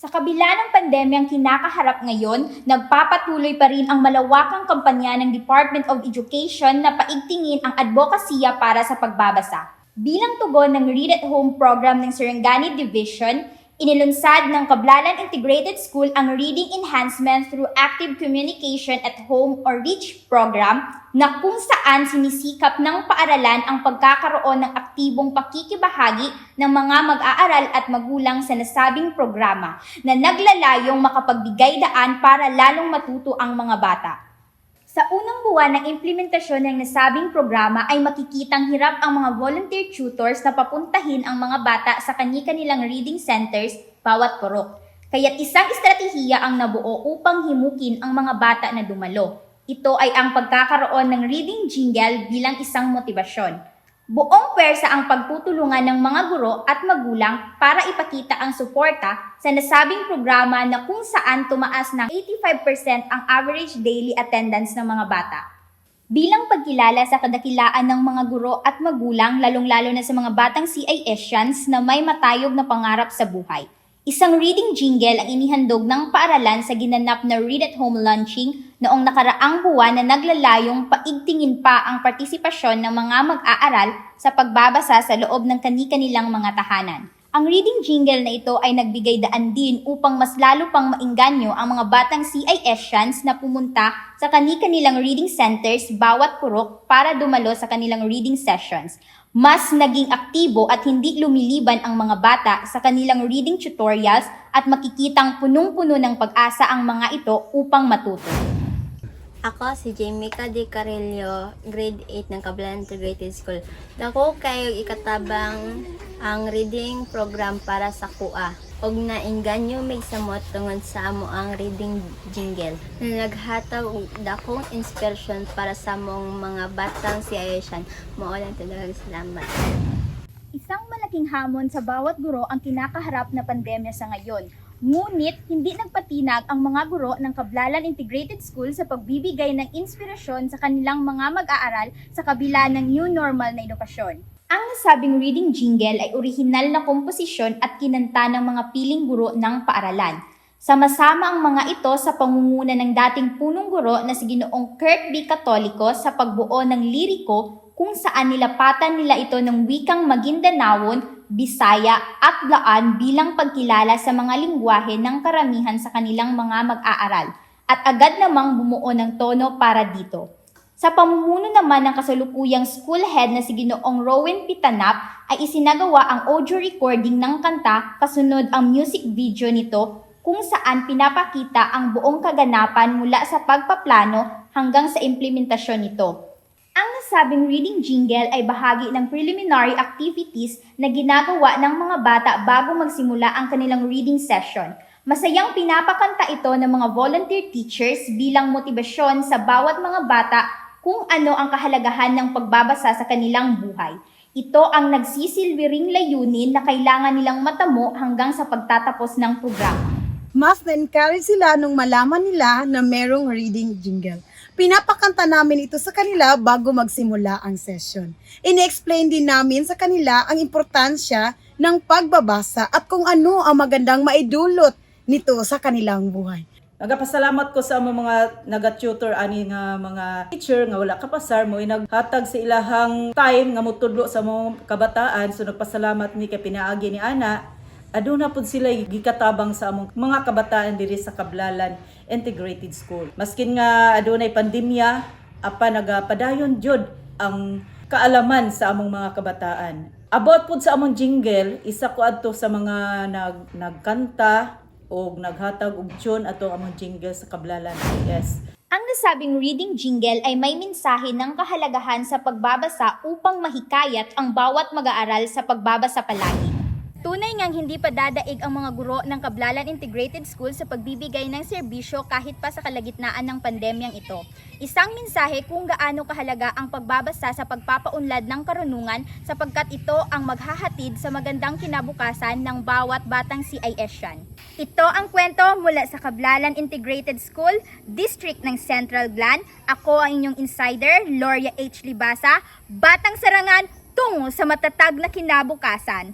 Sa kabila ng pandemyang kinakaharap ngayon, nagpapatuloy pa rin ang malawakang kampanya ng Department of Education na paigtingin ang advokasya para sa pagbabasa. Bilang tugon ng Read at Home program ng Sarangani Division, inilunsad ng Kablalan Integrated School ang Reading Enhancement through Active Communication at Home or REACH program na kung saan sinisikap ng paaralan ang pagkakaroon ng aktibong pakikibahagi ng mga mag-aaral at magulang sa nasabing programa na naglalayong makapagbigay daan para lalong matuto ang mga bata. Sa unang buwan ng implementasyon ng nasabing programa ay makikitang hirap ang mga volunteer tutors na papuntahin ang mga bata sa kani-kanilang reading centers bawat purok. Kaya't isang estratehiya ang nabuo upang himukin ang mga bata na dumalo. Ito ay ang pagkakaroon ng reading jingle bilang isang motibasyon. Buong pwersa ang pagtutulungan ng mga guro at magulang para ipakita ang suporta sa nasabing programa na kung saan tumaas ng 85% ang average daily attendance ng mga bata. Bilang pagkilala sa kadakilaan ng mga guro at magulang, lalong-lalo na sa mga batang CISians na may matayog na pangarap sa buhay. Isang reading jingle ang inihandog ng paaralan sa ginanap na Read at Home launching noong nakaraang buwan na naglalayong paigtingin pa ang partisipasyon ng mga mag-aaral sa pagbabasa sa loob ng kani-kanilang mga tahanan. Ang reading jingle na ito ay nagbigay daan din upang mas lalo pang mainganyo ang mga batang CISians na pumunta sa kani-kanilang reading centers bawat purok para dumalo sa kanilang reading sessions. Mas naging aktibo at hindi lumiliban ang mga bata sa kanilang reading tutorials at makikitang punong-puno ng pag-asa ang mga ito upang matuto. Ako si Jamaica Di Carillo, grade 8 ng Kablan Integrated School. Dako kayo ikatabang ang reading program para sa kuha. Og nainganyo may samot tungod sa amo ang reading jingle. Na naghatag og dakong inspiration para sa mong mga batang si Ayeshan. Maulan talaga salamat. Isang malaking hamon sa bawat guro ang kinakaharap na pandemya sa ngayon. Ngunit, hindi nagpatinag ang mga guro ng Kablalan Integrated School sa pagbibigay ng inspirasyon sa kanilang mga mag-aaral sa kabila ng new normal na edukasyon. Ang nasabing reading jingle ay orihinal na komposisyon at kinanta ng mga piling guro ng paaralan. Sama-sama ang mga ito sa pangunguna ng dating punong guro na si Ginoong Kurt B. Katoliko sa pagbuo ng liriko kung saan nilapatan nila ito ng wikang Maguindanawon, Bisaya at Blaan bilang pagkilala sa mga lingwahe ng karamihan sa kanilang mga mag-aaral at agad namang bumuo ng tono para dito. Sa pamumuno naman ng kasalukuyang school head na si Ginoong Rowan Pitanap ay isinagawa ang audio recording ng kanta kasunod ang music video nito kung saan pinapakita ang buong kaganapan mula sa pagpaplano hanggang sa implementasyon nito. Ang nasabing reading jingle ay bahagi ng preliminary activities na ginagawa ng mga bata bago magsimula ang kanilang reading session. Masayang pinapakanta ito ng mga volunteer teachers bilang motibasyon sa bawat mga bata kung ano ang kahalagahan ng pagbabasa sa kanilang buhay. Ito ang nagsisilbi ring layunin na kailangan nilang matamo hanggang sa pagtatapos ng programa. mas na-encourage sila nung malaman nila na merong reading jingle. Pinapakanta namin ito sa kanila bago magsimula ang session. Ine-explain din namin sa kanila ang importansya ng pagbabasa at kung ano ang magandang maidulot nito sa kanilang buhay. Nagapasalamat ko sa among mga naga-tutor ani nga mga teacher nga wala kapasar mo naghatag sa ilahang time nga mutudlo sa mga kabataan so nagpasalamat mi kay pinaagi ni ana aduna pud sila gikatabang sa among mga kabataan diri sa Kablalan Integrated School. Maskin nga adunay pandemya apa nagapadayon jud ang kaalaman sa among mga kabataan. About pud sa among jingle, isa ko adto sa mga nag nagkanta o naghatag og tune ato among jingle sa Kablalan. Yes. Ang nasabing reading jingle ay may mensahe ng kahalagahan sa pagbabasa upang mahikayat ang bawat mag-aaral sa pagbabasa palagi. Tunay ngang hindi pa dadaig ang mga guro ng Kablalan Integrated School sa pagbibigay ng serbisyo kahit pa sa kalagitnaan ng pandemyang ito. Isang mensahe kung gaano kahalaga ang pagbabasa sa pagpapaunlad ng karunungan sapagkat ito ang maghahatid sa magandang kinabukasan ng bawat batang CISian. Ito ang kwento mula sa Kablalan Integrated School, District ng Central Glan. Ako ang inyong insider, Loria H. Libasa, Batang Sarangan, tungo sa matatag na kinabukasan.